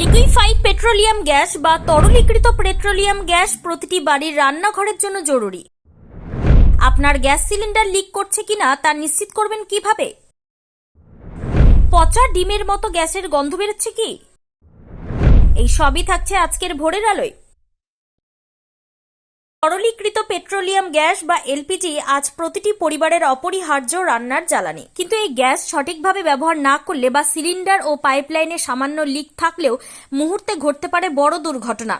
Liquefied petroleum gas বা তরলীকৃত petroleum gas প্রতিটি বাড়ির রান্নাঘরের জন্য জরুরি। আপনার গ্যাস সিলিন্ডার লিক করছে কিনা তা নিশ্চিত করবেন কীভাবে? পচা ডিমের মতো গ্যাসের গন্ধ বেরোচ্ছে কি? এই সবই থাকছে আজকের ভোরের আলোয়। তরলীকৃত পেট্রোলিয়াম গ্যাস বা এলপিজি আজ প্রতিটি পরিবারের অপরিহার্য রান্নার জ্বালানি। কিন্তু এই গ্যাস সঠিকভাবে ব্যবহার না করলে বা সিলিন্ডার ও পাইপলাইনে সামান্য লিক থাকলেও মুহূর্তে ঘটতে পারে বড় দুর্ঘটনা।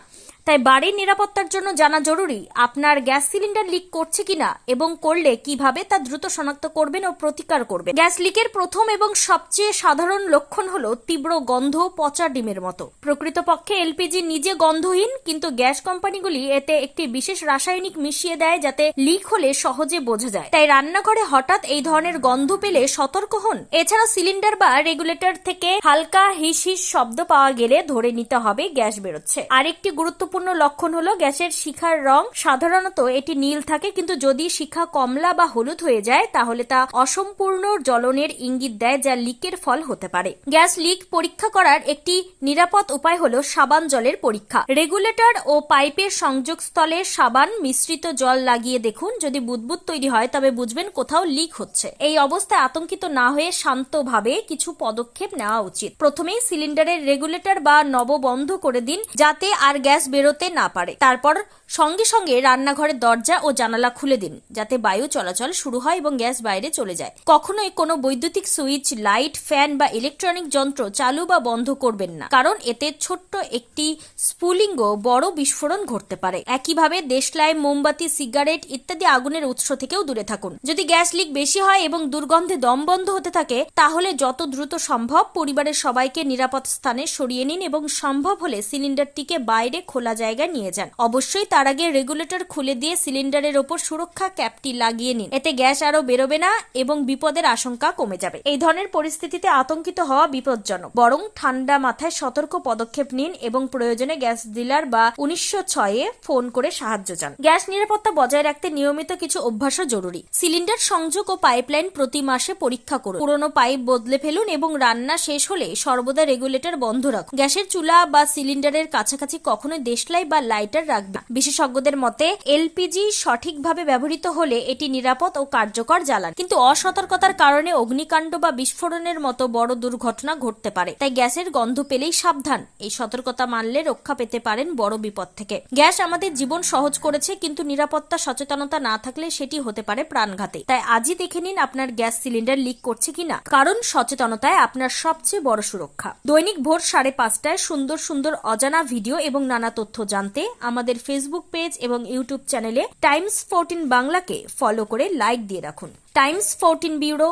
তাই বাড়ির নিরাপত্তার জন্য জানা জরুরি আপনার গ্যাস সিলিন্ডার লিক করছে কিনা এবং করলে কীভাবে তা দ্রুত শনাক্ত করবেন ও প্রতিকার করবেন। গ্যাস লিকের প্রথম এবং সবচেয়ে সাধারণ লক্ষণ হলো তীব্র গন্ধ পচা ডিমের মতো। প্রকৃতপক্ষে এলপিজি নিজে গন্ধহীন, কিন্তু গ্যাস কোম্পানিগুলি এতে একটি বিশেষ রাসায়নিক মিশিয়ে দেয় যাতে লিক হলে সহজে বোঝা যায়। তাই রান্নাঘরে হঠাৎ এই ধরনের গন্ধ পেলে সতর্ক হন। এছাড়া সিলিন্ডার বা রেগুলেটর থেকে হালকা হিস হিস শব্দ পাওয়া গেলে ধরে নিতে হবে, গ্যাস বেরোচ্ছে। আরেকটি গুরুত্বপূর্ণ লক্ষণ হলো গ্যাসের শিখার রং। সাধারণত এটি নীল থাকে, কিন্তু যদি শিখা কমলা বা হলুদ হয়ে যায়, তাহলে তা অসম্পূর্ণ জ্বলনের ইঙ্গিত দেয়, যা লিকের ফল হতে পারে। গ্যাস লিক পরীক্ষা করার একটি নিরাপদ উপায় হলো সাবান জলের পরীক্ষা। রেগুলেটর ও পাইপের সংযোগস্থলে সাবান মিশ্রিত জল লাগিয়ে দেখুন। যদি বুদবুদ তৈরি হয়, তবে বুঝবেন কোথাও লিক হচ্ছে। এই অবস্থায় আতঙ্কিত না হয়ে শান্তভাবে কিছু পদক্ষেপ নেওয়া উচিত। প্রথমেই সিলিন্ডারের রেগুলেটর বা নব বন্ধ করে দিন, যাতে আর গ্যাস বেরোতে না পারে। তারপর সঙ্গে সঙ্গে রান্নাঘরের দরজা ও জানালা খুলে দিন, যাতে বায়ু চলাচল শুরু হয় এবং গ্যাস বাইরে চলে যায়। কখনোই কোনো বৈদ্যুতিক সুইচ, লাইট, ফ্যান বা ইলেকট্রনিক যন্ত্র চালু বা বন্ধ করবেন না, কারণ এতে ছোট্ট একটি স্পুলিঙ্গ বড় বিস্ফোরণ ঘটতে পারে। একইভাবে দেশলাই, মোমবাতি, সিগারেট ইত্যাদি আগুনের উৎস থেকেও দূরে থাকুন। যদি গ্যাস লিক বেশি হয় এবং দুর্গন্ধে দম বন্ধ হতে থাকে, তাহলে যত দ্রুত সম্ভব পরিবারের সবাইকে নিরাপদ স্থানে সরিয়ে নিন এবং সম্ভব হলে সিলিন্ডারটিকে বাইরে খোলা জায়গায় নিয়ে যান। অবশ্যই তার আগে রেগুলেটর খুলে দিয়ে সিলিন্ডারের ওপর সুরক্ষা ক্যাপটি লাগিয়ে নিন। এতে গ্যাস আরও বেরোবে না এবং বিপদের আশঙ্কা কমে যাবে। এই ধরনের পরিস্থিতিতে আতঙ্কিত হওয়া বিপজ্জনক। বরং ঠান্ডা মাথায় সতর্ক পদক্ষেপ নিন এবং প্রয়োজনে গ্যাস ডিলার বা উনিশশো ছয়ে ফোন করে সাহায্য চান। গ্যাস নিরাপত্তা বজায় রাখতে নিয়মিত কিছু অভ্যাসও জরুরি। সিলিন্ডার সংযোগ ও পাইপলাইন প্রতি মাসে পরীক্ষা করুন। পুরনো পাইপ বদলে ফেলুন এবং রান্না শেষ হলে সর্বদা রেগুলেটর বন্ধ রাখুন। গ্যাসের চুলা বা সিলিন্ডারের কাছাকাছি কখনোই দেশলাই বা লাইটার রাখবে। বিশেষজ্ঞদের মতে, এলপিজি সঠিকভাবে ব্যবহৃত হলে এটি নিরাপদ ও কার্যকর জ্বালান। কিন্তু অসতর্কতার কারণে অগ্নিকাণ্ড বা বিস্ফোরণের মতো বড় দুর্ঘটনা ঘটতে পারে। তাই গ্যাসের গন্ধ পেলেই সাবধান। এই সতর্কতা মানলে রক্ষা পেতে পারেন বড় বিপদ থেকে। গ্যাস আমাদের জীবন সহজ করেছে, কিন্তু নিরাপত্তা, সচেতনতা না থাকলে সেটি হতে পারে প্রাণঘাতে। তাই আজই দেখে নিন আপনার গ্যাস সিলিন্ডার লিক করছে কিনা। কারণ সচেতনতায় আপনার সবচেয়ে বড় সুরক্ষা। দৈনিক ভোর সাড়ে পাঁচটায় সুন্দর সুন্দর অজানা ভিডিও এবং নানা তথ্য জানতে আমাদের ফেসবুক পেজ এবং ইউটিউব চ্যানেলে টাইমস ফোরটিন বাংলাকে ফলো করে লাইক দিয়ে রাখুন। Times fourteen bureau